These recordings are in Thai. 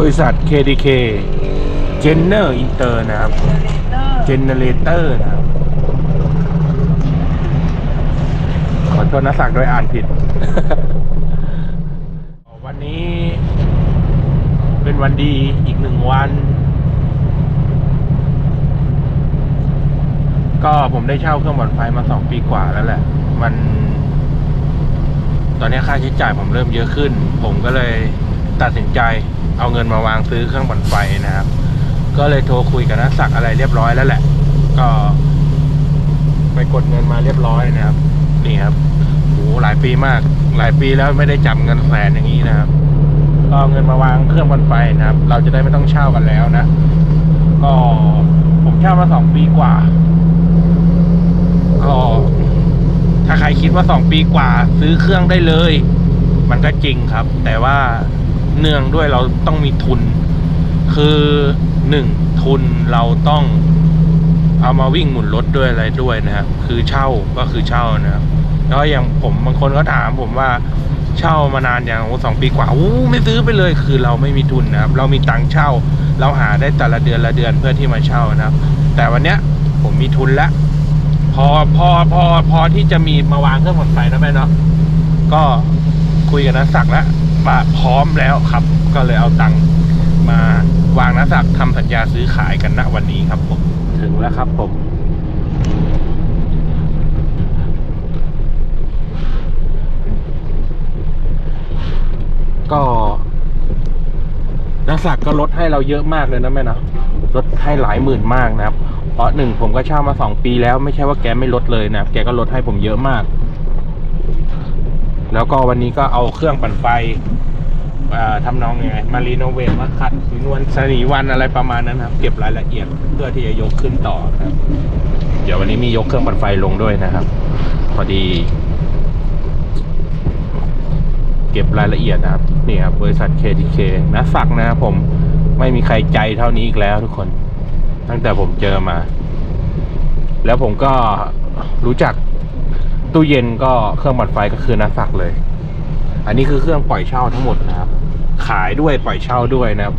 บริษัท KDK Genner Inter นะครับ Generator นะครับขอโทษนะสักดิ์ด้วยอ่านผิด วันนี้เป็นวันดีอีกหนึ่งวัน ก็ผมได้เช่าเครื่องบอนไฟมาสองปีกว่าแล้วแหละ มัน ตอนนี้ค่าใช้จ่ายผมเริ่มเยอะขึ้น ผมก็เลยตัดสินใจ เอาเงินมาวางซื้อเครื่องบอนไฟนะครับ ก็เลยโทรคุยกับนักสักอะไรเรียบร้อยแล้วแหละ ก็ ไปกดเงินมาเรียบร้อยนะครับ นี่ครับโหหลายปีมาก หลายปีแล้วไม่ได้จับเงินแสนอย่างนี้นะครับก็เอาเงินมาวางเครื่องบนไฟนะครับ เราจะได้ไม่ต้องเช่ากันแล้วนะ ก็ผมเช่ามาสองปีกว่าก็ถ้าใครคิดว่าสองปีกว่า ซื้อเครื่องได้เลย มันก็จริงครับ แต่ว่า เนื่องด้วยเราต้องมีทุน คือหนึ่งทุนเราต้องเอามาวิ่งหมุนรถด้วยอะไรด้วยนะครับ คือเช่าก็คือเช่านะครับ แล้วอย่างผมบางคนก็ถามผมว่าเช่ามานานอย่างสองปีกว่าอู้ไม่ซื้อไปเลยคือเราไม่มีทุนนะครับ เรามีตังค์เช่า เราหาได้แต่ละเดือนละเดือนเพื่อที่มาเช่านะครับ แต่วันเนี้ยผมมีทุนแล้วพอพอพอพอที่จะมีมาวางเครื่องหมดไฟนะแม่เนาะก็คุยกับนักศักแล้ว ว่าพร้อมแล้วครับ ก็เลยเอาตังค์มาวางนักศักดิ์ทำสัญญาซื้อขายกันณวันนี้ครับผม ถึงแล้วครับผมก็นักศักดิ์ก็ลดให้เราเยอะมากเลยนะแม่นะลดให้หลายหมื่นมากนะครับ เพราะหนึ่งผมก็เช่ามาสองปีแล้วไม่ใช่ว่าแกไม่ลดเลยนะแกก็ลดให้ผมเยอะมาก แล้วก็วันนี้ก็เอาเครื่องปั่นไฟอ่าทำนองยังไงมารีโนเวทมาขัดนวลสนีวันอะไรประมาณนั้นครับ เก็บรายละเอียดเพื่อที่จะยกขึ้นต่อครับ เดี๋ยววันนี้มียกเครื่องปั่นไฟลงด้วยนะครับ พอดี เก็บรายละเอียดนะครับนี่ครับบริษัท KTK นะสักนะครับผมไม่มีใครใจเท่านี้อีกแล้วทุกคน ตั้งแต่ผมเจอมา แล้วผมก็รู้จัก ตู้เย็นก็เครื่องปั่นไฟก็คือนักสักเลย อันนี้คือเครื่องปล่อยเช่าทั้งหมดนะครับ ขายด้วยปล่อยเช่าด้วยนะครับ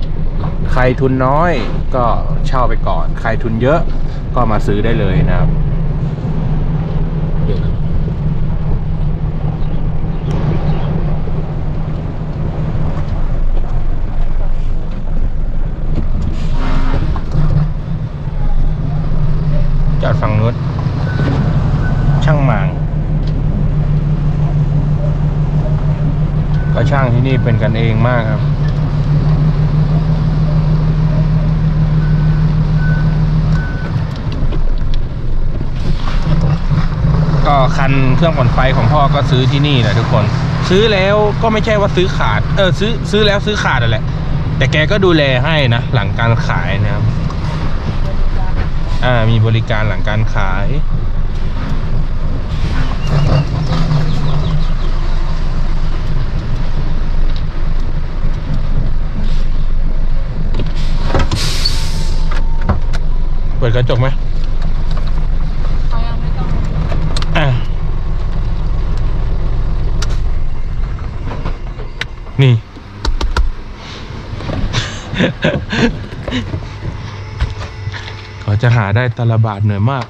ใครทุนน้อยก็เช่าไปก่อน ใครทุนเยอะก็มาซื้อได้เลยนะครับจอดฝั่งนู้นช่างหมาง ก็ช่างที่นี่เป็นกันเองมากครับ ก็คันเครื่องปั่นไฟของพ่อก็ซื้อที่นี่แหละทุกคน ซื้อแล้วก็ไม่ใช่ว่าซื้อขาด เออซื้อซื้อแล้วซื้อขาดนั่นแหละ แต่แกก็ดูแลให้นะหลังการขายนะครับ อ่ามีบริการหลังการขาย เปิดกระจกไหมเขายังไม่ต้องอะนี่ เขาจะหาได้แตละบาทเหนื่อยมาก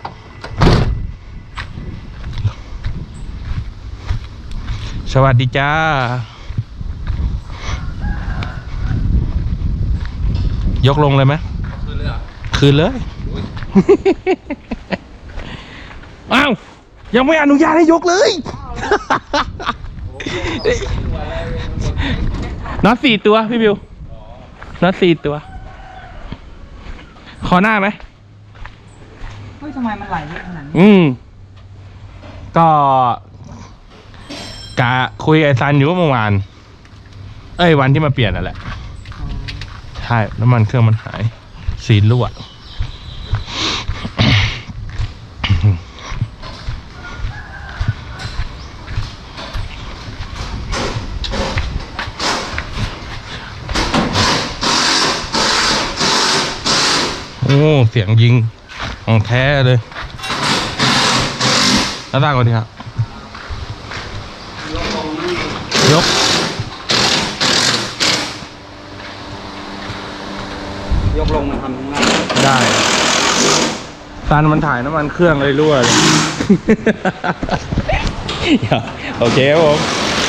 สวัสดีจ้า ยกลงเลยไหมคือเลยอะคืนเลย อ้าวยังไม่อนุญาตให้ยกเลย น็อตสี่ตัวพี่บิวน็อตสี่ตัว ขอหน้าไหมเฮ้ยทำไมมันไหลเยอะขนาดนี้อืม ก็กะคุยกับไอ้ซันอยู่เมื่อวาน เอ้ยวันที่มาเปลี่ยนนั่นแหละ ใช่ น้ำมันเครื่องมันหาย สีรั่ว อ้เสียงยิงของแท้เลยแล้วตาก่อนดีครับยก ยกลงมาทำข้างล่างได้ซันมันถ่ายน้ำมันเครื่องเลยรั่วเลยเดี๋ยวโอเคครับผม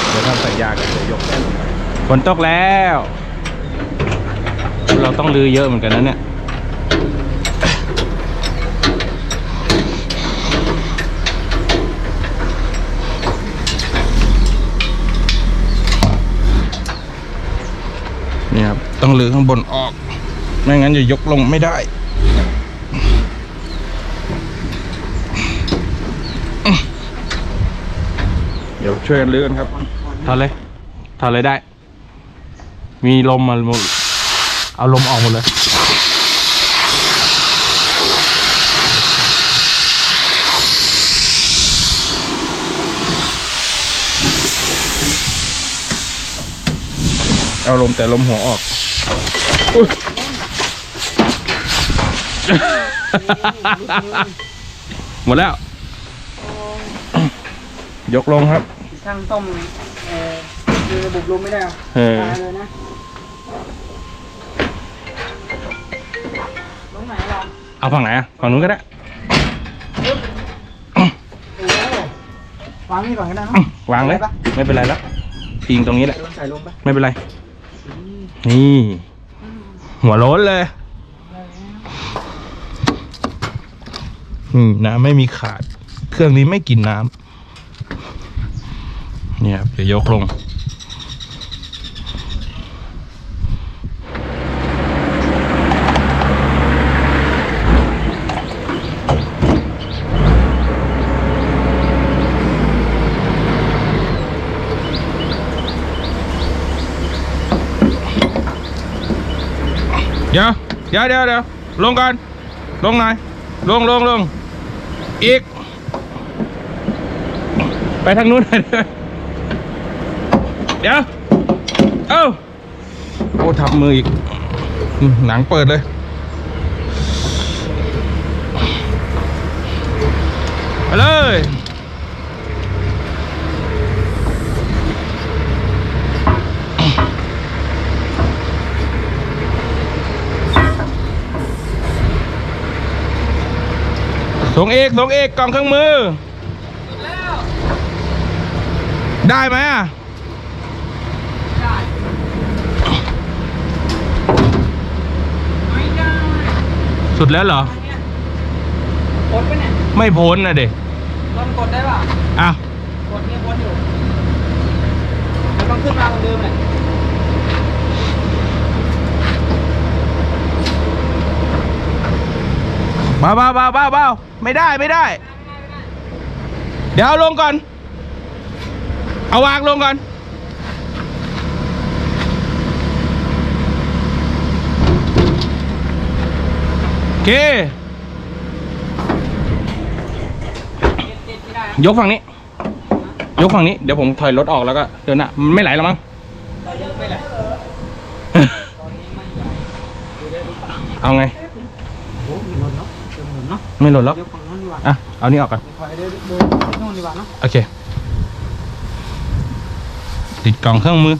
เดี๋ยวทำสัญญากันเดี๋ยวยกแค่นี้ฝนตกแล้ว เราต้องลือเยอะเหมือนกันนะเนี่ย นี่ครับ ต้องลือข้างบนออก ไม่งั้นจะยกลงไม่ได้เดี๋ยวช่วยกันลื้อกันครับถอดเลยถอดเลยได้ มีลมมาหมดเอาลมออกหมดเลย เอาลมแต่ลมหัวออกอุ๊ย หมดแล้ว ยกลงครับช่างต้มเอ่อคือระบบลมไม่ได้หรอเออตายเลยนะลงไหนลองเอาฝั่งไหนอะฝั่งนู้นก็ได้โอ้โหวางนี่ก่อนก็ได้มั้งวางเลยปะไม่เป็นไรแล้วพิงตรงนี้แหละ โดนใส่ลมปะไม่เป็นไร นี่ หัวโล้นเลยอืมน้ำไม่มีขาด เครื่องนี้ไม่กินน้ำเนี่ยครับเดี๋ยวยกลง เดี๋ยวเดี๋ยวเดี๋ยวเดี๋ยวลงก่อนลงหน่อยลงลงลงอีก ไปทางนู้นหน่อยเดี๋ยว เอ้าโอ้ทับมืออีก หนังเปิดเลย ไปเลย ส่งเอกส่งเอกกล่องเครื่องมือ ได้ไหมอะไม่ได้สุดแล้วเหรออันเนี้ยกดไปเนี่ยไม่พ้นนะเด็กลองกดได้ป่ะอะกดเนี่ยกดอยู่มันต้องขึ้นมาเหมือนเดิมเลย เบาเบาเบาเบาเบาไม่ได้ไม่ได้ เดี๋ยวเอาลงก่อน เอาวางลงก่อน โอเค ยกฝั่งนี้ ยกฝั่งนี้ เดี๋ยวผมถอยรถออกแล้วก็เดินหน้ามันไม่ไหลแล้วมั้งเอาไง โอ้มีรถเนาะเจ อหมุนเนาะไม่หล่นแล้วยกฝั่งนู้นดีกว่าอะ เอานี่ออกก่อนถอยเดินเดินไปนู่นดีกว่าเนาะโอเค ติดกล่องเครื่องมือ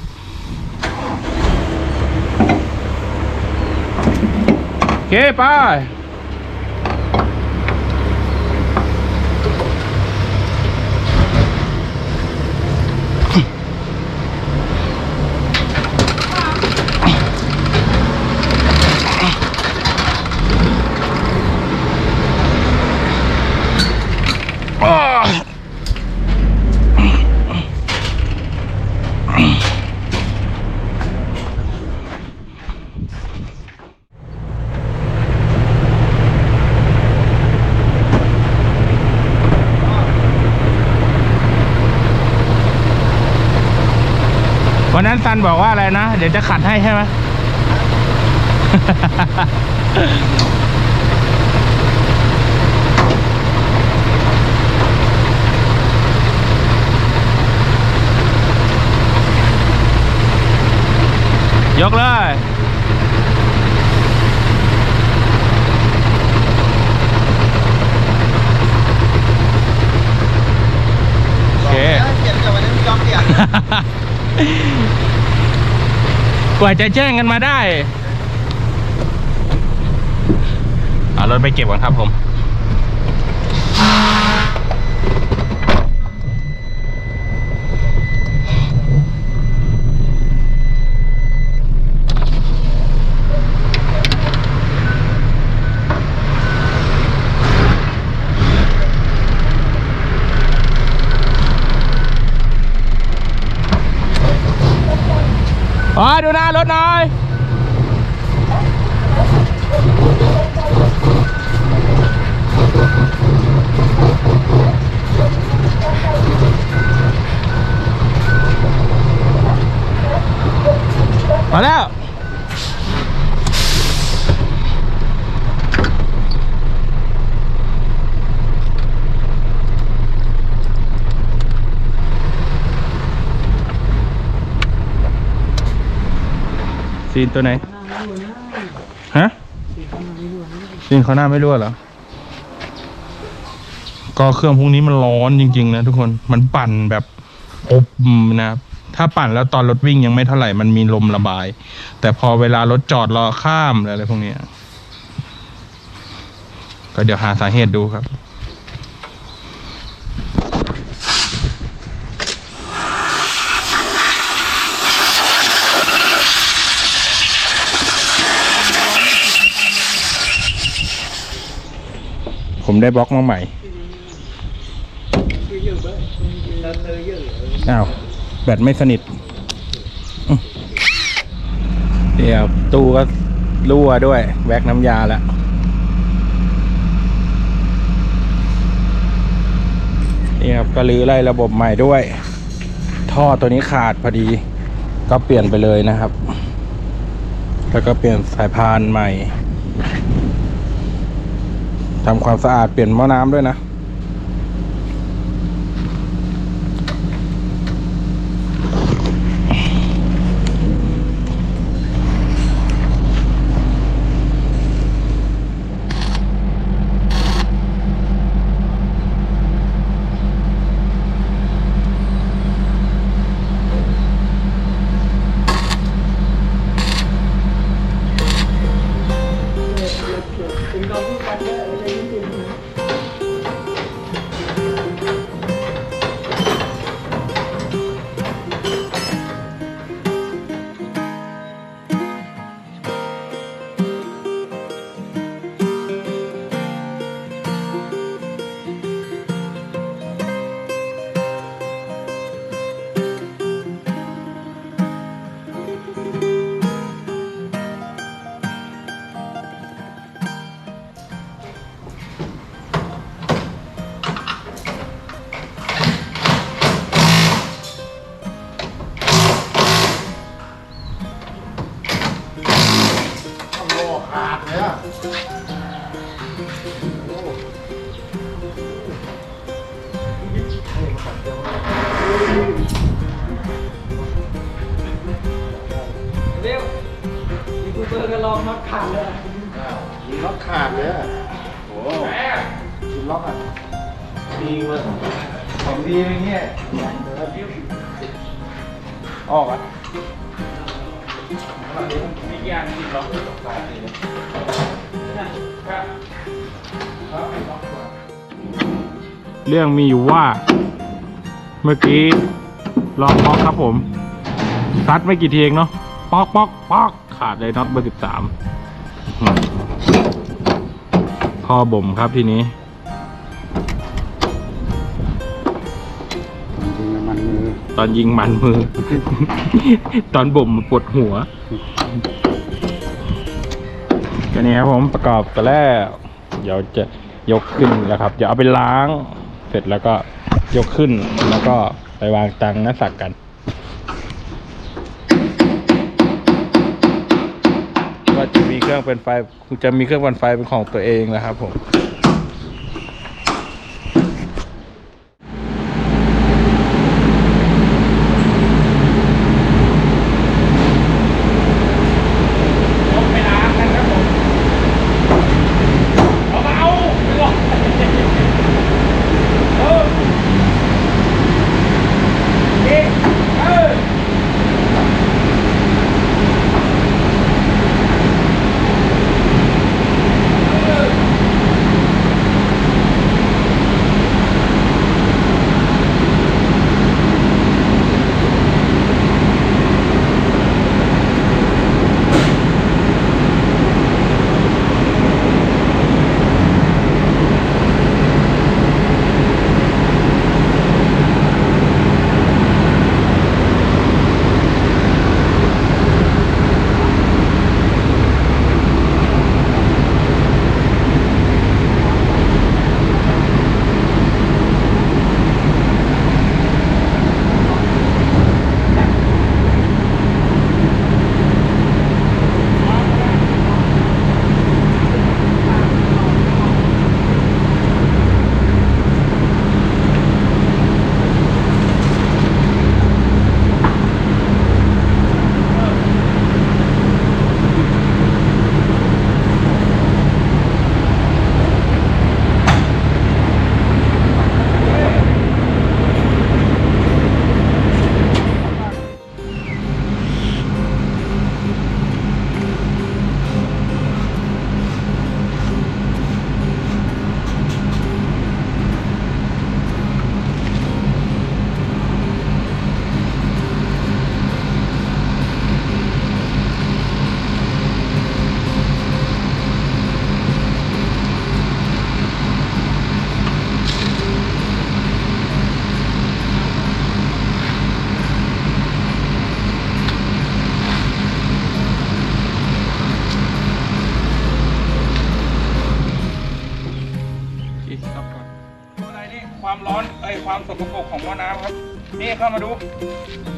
โอเค ไป วันนั้นซันบอกว่าอะไรนะ เดี๋ยวจะขัดให้ใช่ไหมยกเลยโอเค กว่าจะแจ้งกันมาได้อ่ารถไปเก็บก่อนครับผม อ๋อดูหน้ารถหน่อยมาแล้ว ซีนตัวไหน ฮะ ซีนเขาหน้าไม่รั่วเหรอ ก็เครื่องพวกนี้มันร้อนจริงๆนะทุกคน มันปั่นแบบอบนะ ถ้าปั่นแล้วตอนรถวิ่งยังไม่เท่าไหร่ มันมีลมระบาย แต่พอเวลารถจอดรอข้ามอะไรพวกนี้ ก็เดี๋ยวหาสาเหตุดูครับ ผมได้บล็อกมาใหม่อ้าวแบตไม่สนิทเดี๋ยวตู้ก็รั่วด้วย แวกน้ำยาแล้วนี่ครับก็รื้อไล่ระบบใหม่ด้วย ท่อตัวนี้ขาดพอดี ก็เปลี่ยนไปเลยนะครับ แล้วก็เปลี่ยนสายพานใหม่ ทำความสะอาดเปลี่ยนหม้อน้ำด้วยนะ เร็วยูทูบเบอร์ก็ลองน็อตขาดเลยยิงล็อกขาดเลยอะโอ้ยิงล็อกอะดีเว้ยของดีอย่างเงี้ยออกอะ ย่างติดล็อกเรื่องมีอยู่ว่า เมื่อกี้ลองป๊อกครับผมซัดไม่กี่ทีเองเนาะป๊อกป๊อกป๊อกขาดเลยน็อตเบอร์สิบสามพ่อบ่มครับทีนี้ยิงน้ำมันมือตอนยิงมันมือ ตอนบ่มปวดหัวก็ นี่ครับผมประกอบกันแล้ว เดี๋ยวจะยกขึ้นแล้วครับ เดี๋ยวเอาไปล้าง เสร็จแล้วก็ยกขึ้นแล้วก็ไปวางตังหน้าสักกันก็จะมีเครื่องเป็นไฟจะมีเครื่องวันไฟเป็นของตัวเองนะครับผม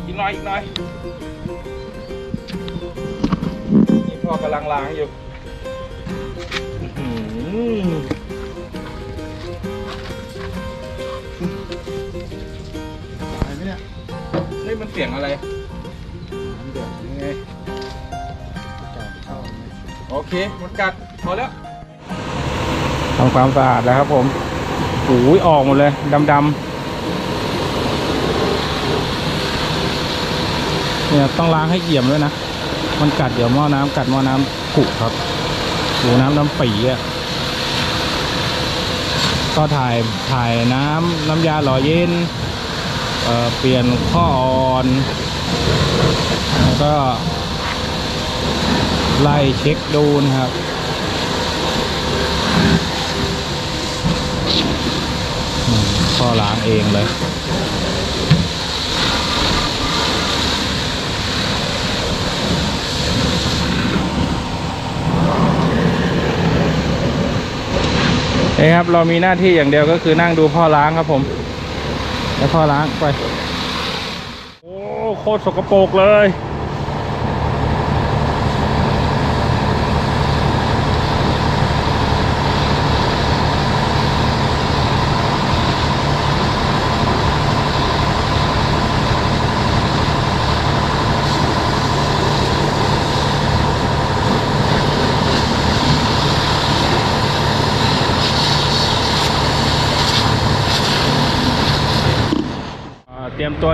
อีกหน่อยอีกหน่อยนี่พ่อกำลังล้างอยู่อื้อหืออะไรไหมเนี่ยนี่มันเสียงอะไร น้ำเดือดยังไงจานเข้าไหมโอเคหมดกัดพอแล้วทำความสะอาดแล้วครับผมโอ้ยออกหมดเลยดำๆ เนี่ยต้องล้างให้เอี่ยมด้วยนะ มันกัดเดี๋ยวหม้อน้ำกัดหม้อน้ำผุครับโอ้น้ำน้ำปีอะก็ถ่ายถ่ายน้ำน้ำยาหล่อเย็นเอ่อเปลี่ยนข้ออ่อนแล้วก็ ไล่เช็คดูนะครับอืมพ่อล้างเองเลย นะครับเรามีหน้าที่อย่างเดียวก็คือนั่งดูพ่อล้างครับผมแล้วพ่อล้างไป โอ้โคตรสกปรกเลย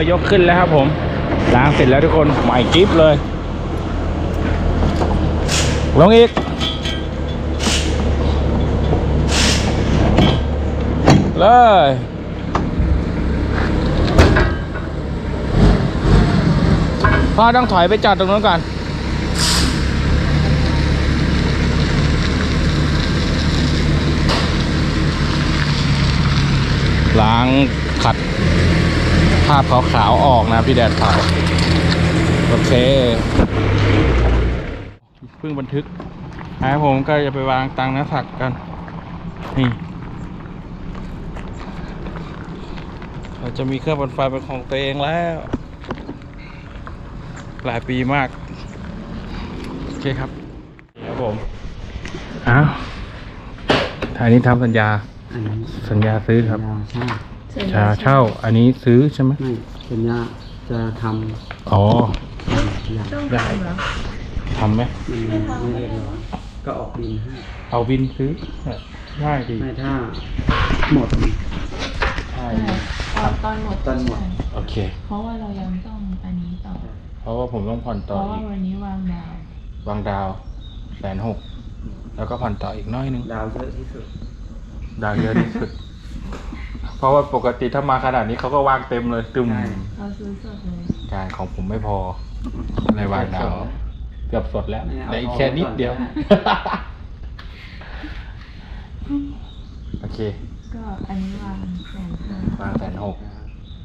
ยมตัวยกขึ้นแล้วครับผมล้างเสร็จแล้วทุกคนใหม่กริฟเลย ลงอีก เลยพ่อต้องถอยไปจอดตรงนู้นก่อนล้างขัดาพขาวๆออกนะครับที่แดดเผาโอเคเพิ่งบันทึกนะครับผมก็จะไปวางตังค์นักสักกัน นี่เราจะมีเครื่องบนไฟเป็นของตัวเองแล้ว หลายปีมาก โอเคครับนี่ครับผมอ้าวถ่ายนี้ทำสัญญาอันนี้สัญญาซื้อครับ ยาใช่ชาเช่า อันนี้ซื้อใช่ไหมไม่สัญญาจะทอ๋อำอย่างได้ทำไหมมันไม่เรียบร้อยก็ออกบินให้เอาบินซื้อง่ายดีไม่ถ้าหมดใช่ตอนตอนหมดตอนหมด ใช่โอเค เพราะว่าเรายังต้องอันนี้ต่อ เพราะว่าผมต้องผ่อนเพต่อราะว่าอีกวันนี้วางดาววางดาวแสนหกแล้วก็ผ่อนต่ออีกน้อยนึง ดาวเยอะที่สุด ดาวเยอะที่สุด เพราะว่าปกติถ้ามาขนาดนี้เขาก็วางเต็มเลยตึมใช่เราซื้อสดเลยการของผมไม่พอเลยวางดาวเกือบสดแล้วไม่เอาเหลืออีกแค่นิดเดียวก่อนโอเคก็อันนี้วางแสนห้าวางแสนหก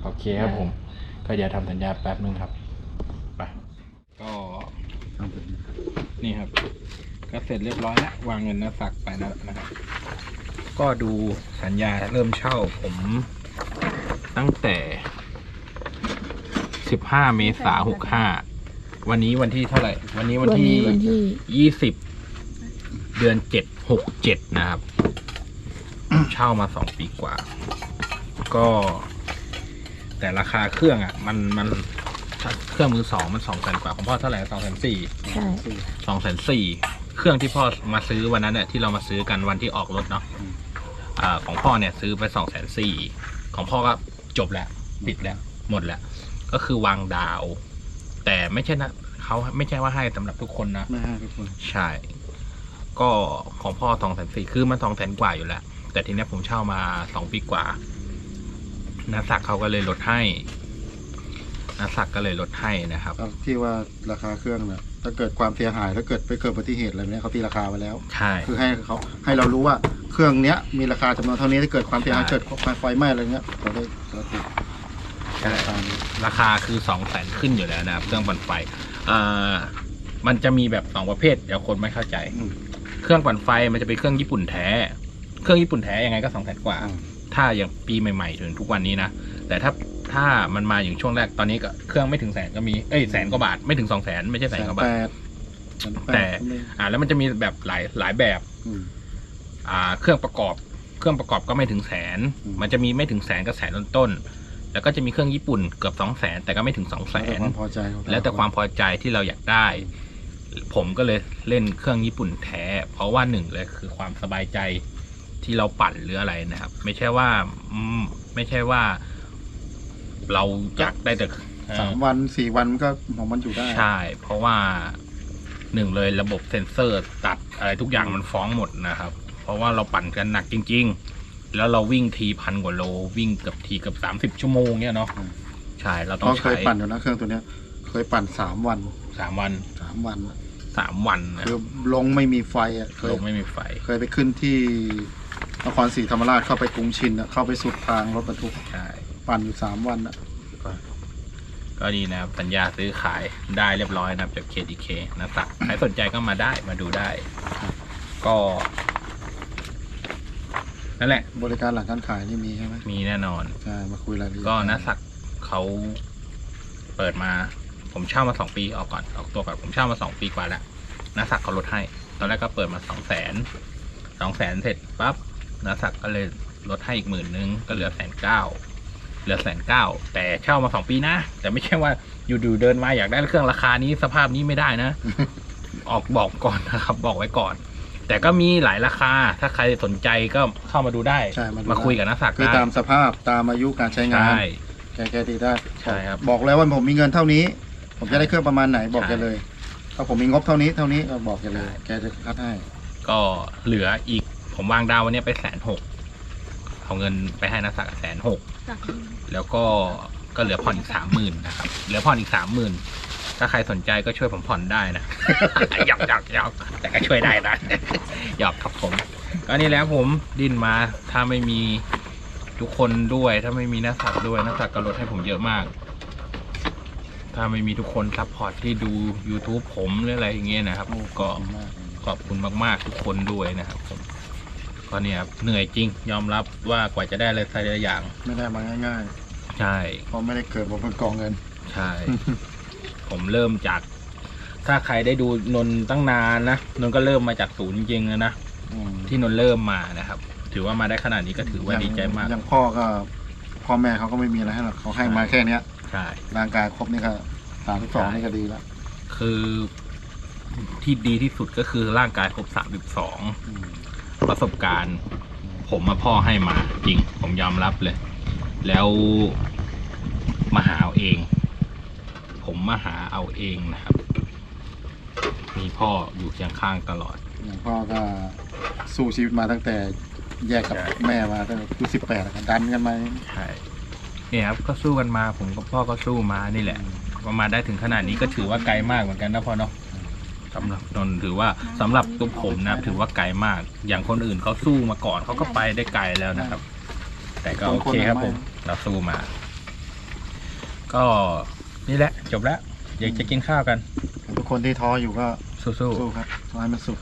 โอเคครับผม ก็เดี๋ยวทำสัญญาแป๊บนึงครับ ไป ก็นี่ครับ ก็เสร็จเรียบร้อยแล้ววางเงินนะสักไปแล้วนะครับ ก็ดูสัญญาเริ่มเช่าผมตั้งแต่สิบห้าเมษาหกห้าวันนี้วันที่เท่าไหร่ วันนี้วันที่วันที่ยี่สิบเดือนเจ็ดหกเจ็ดนะครับ เช่ามาสองปีกว่า ก็ แต่ราคาเครื่องอะ มันมันเครื่องมือสองมันสองแสนกว่าของพ่อเท่าไหร่สองแสนสี่ใช่สองแสนสี่เครื่องที่พ่อมาซื้อวันนั้นเนี่ยที่เรามาซื้อกันวันที่ออกรถเนาะ อ่าของพ่อเนี่ยซื้อไปสองแสนสี่ของพ่อก็จบแล้วปิดแล้วหมดแล้ว ก็คือวางดาว แต่ไม่ใช่นะเขาไม่ใช่ว่าให้สำหรับทุกคนนะไม่ให้ทุกคนใช่ ก็ของพ่อสองแสนสี่คือมันสองแสนกว่าอยู่แล้ว แต่ทีเนี้ยผมเช่ามาสองปีกว่านาศักดิ์เขาก็เลยลดให้นาศักดิ์ก็เลยลดให้นะครับเอาที่ว่าราคาเครื่องนะถ้าเกิดความเสียหายถ้าเกิดไปเกิดอุบัติเหตุอะไรเนี่ยเขาตีราคาไว้แล้ว ใช่ คือให้เขาให้เรารู้ว่า เครื่องเนี้ยมีราคาจำนวนเท่านี้ถ้าเกิดความเสียหายใช่เกิดไฟไหม้อะไรเงี้ยเราได้เราติดใช่ราคานี้ราคาคือสองแสนขึ้นอยู่แล้วนะครับเครื่องปั่นไฟเอ่อมันจะมีแบบสองประเภทเดี๋ยวคนไม่เข้าใจ อืม เครื่องปั่นไฟมันจะเป็นเครื่องญี่ปุ่นแท้ เครื่องญี่ปุ่นแท้ยังไงก็สองแสนกว่า อืม ถ้าอย่างปีใหม่ๆ ถึงทุกวันนี้นะ แต่ถ้าถ้ามันมาอย่างช่วงแรกตอนนี้ก็เครื่องไม่ถึงแสนก็มี เอ้ยแสนกว่าบาทไม่ถึงสองแสนไม่ใช่แสแสนนกว่าบาแปทดแสนแปดแต่ก็มีอ่าแล้วมันจะมีแบบหลายหลายแบบ อืม อ่าเครื่องประกอบ เครื่องประกอบก็ไม่ถึงแสน อืม มันจะมีไม่ถึงแสนก็แสนต้นๆแล้วก็จะมีเครื่องญี่ปุ่นเกือบสองแสนแต่ก็ไม่ถึงสองแสแล้วแต่นความพอใจของแล้วแต่ความพอใจที่เราอยากได้ ผมก็เลยเล่นเครื่องญี่ปุ่นแท้ เพราะว่าหนึ่งเลยคือความสบายใจที่เราปั่นหรืออะไรนะครับ ไม่ใช่ว่าอืมไม่ใช่ว่า เราอยากได้แต่เอ่อสามวันสี่วันก็ของมันอยู่ได้ ใช่ เพราะว่าหนึ่งเลยระบบเซ็นเซอร์ตัดอะไรทุกอย่างมันฟ้องหมดนะครับ เพราะว่าเราปั่นกันหนักจริง ๆ แล้วเราวิ่งทีพันกว่าโลวิ่งเกับทีเกับสามสิบชั่วโมงเนี่ยเนาะอืมใช่เราเพต้องราะเคใช้ยปั่นอยู่นะเครื่องตัวเนี้ย เคยปั่นสามวันสามวันสามวันอะสามวันนะคือลงไม่มีไฟอะเคลยงไม่มีไฟเคยไปขึ้นที่นครศรีธรรมราชเข้าไปกรุงชินอะเข้าไปสุดทางรถบรรทุกใช่ปั่นอยู่สามวันอะก็นี่นะครับสัญญาซื้อขายได้เรียบร้อยนะครับจาก KDK นะครับใครสนใจก็มาได้มาดูได้ ก็ นั่นแหละ บริการหลังการขายนี่มีใช่ไหมมีแน่นอน ใช่มาคุยรายละเอียดก็นักสักดิ์เขาเปิดมา ผมเช่ามาสองปีออกก่อนออกตัวก่อนผมเช่ามาสองปีกว่าแล้วนักสักดิ์เขาลดให้ ตอนแรกก็เปิดมาสองแสนสองแสนเสร็จปั๊บนักสักดิ์ก็เลยลดให้อีกหมื่นนึงก็เหลือแสนเก้าเหลือแสนเก้าแต่เช่ามาสองปีนะ แต่ไม่ใช่ว่าอยู่ดูเดินมาอยากได้เครื่องราคานี้สภาพนี้ไม่ได้นะ ออกบอกก่อนนะครับ บอกไว้ก่อน แต่ก็มีหลายราคา ถ้าใครสนใจก็เข้ามาดูได้ ใช่มาดู มาคุยกับนักสักดิ์คือได้ตามสภาพตามอายุการใช้งานใช่ แกแกดีได้ใช่ครับบอกแล้วว่าผมมีเงินเท่านี้ ผมจะได้เครื่องประมาณไหนบอกใช่แกเลย ถ้าผมมีงบเท่านี้เท่านี้ก็บอกแกเลย ใช่ แกจะคัดให้ ก็เหลืออีกผมวางดาววันนี้ไปแสนหกเอาเงินไปให้นักสักแสนหกแล้วก็ก็เหลือผ่อนอีกสามหมื่นนะครับ เหลือผ่อนอีกสามหมื่น ถ้าใครสนใจก็ช่วยผมผ่อนได้นะ หยอกหยอกหยอกแต่ก็ช่วยได้นะหยอกครับผมก็นี่แหล้วผมดิ้นมาถ้าไม่มีทุกคนด้วย ถ้าไม่มีนักสักด้วยนักสักก็ลดให้ผมเยอะมาก ถ้าไม่มีทุกคนซัพพอร์ตที่ดู YouTube ผมหรืออะไรอย่างเงี้ยนะครับก็ขอบคุณมากๆ ทุกคนด้วยนะครับผมก็เนี่ยครับเหนื่อยจริง ยอมรับว่ากว่าจะได้อะไรสักอย่าง ไม่ได้มาง่ายใช่ๆเพราะไม่ได้เกิดบนกองเงิน ใช่ ผมเริ่มจาก ถ้าใครได้ดูนนท์ตั้งนานนะนนท์ก็เริ่มมาจากศูนย์จริงๆนะอืมที่นนท์เริ่มมานะครับ ถือว่ามาได้ขนาดนี้ก็ถือว่าดีใจมาก อย่างพ่อก็ พ่อแม่เขาก็ไม่มีอะไรให้หรอกเขาให้มาแค่เนี้ย ใช่ ร่างกายครบนี่ก็สามสิบสองใช่นี่ก็ดีแล้วคือที่ดีที่สุดก็คือร่างกายครบสามสิบสองอืมประสบการณ์ ผมมาพ่อให้มาจริง ผมยอมรับเลย แล้วมาหาเอาเอง ผมมาหาเอาเองนะครับ มีพ่ออยู่เคียงข้างตลอดอย่างพ่อก็สู้ชีวิตมาตั้งแต่แยกกับใช่ แม่มาตั้งแต่อายุสิบแปดดันกันมาใช่เนี่ยครับก็สู้กันมาผมกับพ่อก็สู้มานี่แหละว่ามาได้ถึงขนาดนี้ก็ถือว่าไกลมากเหมือนกันนะพ่อเนาะสำหรับนนท์ถือว่าสำหรับตัวผมนะครับถือว่าไกลมาก อย่างคนอื่นเขาสู้มาก่อนเขาก็ไปได้ไกลแล้วนะครับ แต่ก็โอเคครับผม เราสู้มา ก็ นี่แหละจบแล้วอยากจะกินข้าวกัน ทุกคนที่ท้ออยู่ก็สู้สู้ครับขอให้มันสุด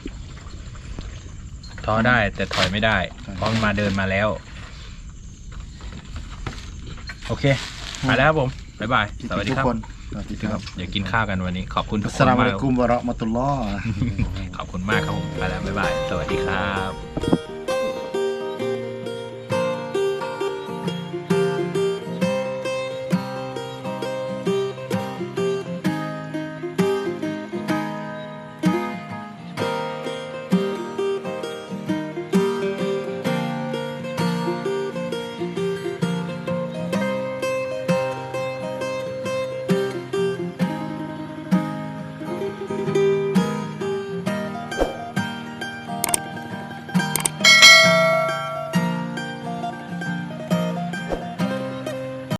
ๆท้อได้แต่ถอยไม่ได้ ใช่ เพราะมันมาเดินมาแล้ว โอเคไปแล้วครับผมบ๊ายบายสวัสดีทุกครับคนสวัสดีครับเดี๋ยวกินข้าวกันวันนี้ขอบคุณทุอักสคสนลามุมาอะกลัยกุมวะเราะมะตุลลอฮ์ ขอบคุณมากครับผมไปแล้วบ๊ายบาย สวัสดีครับ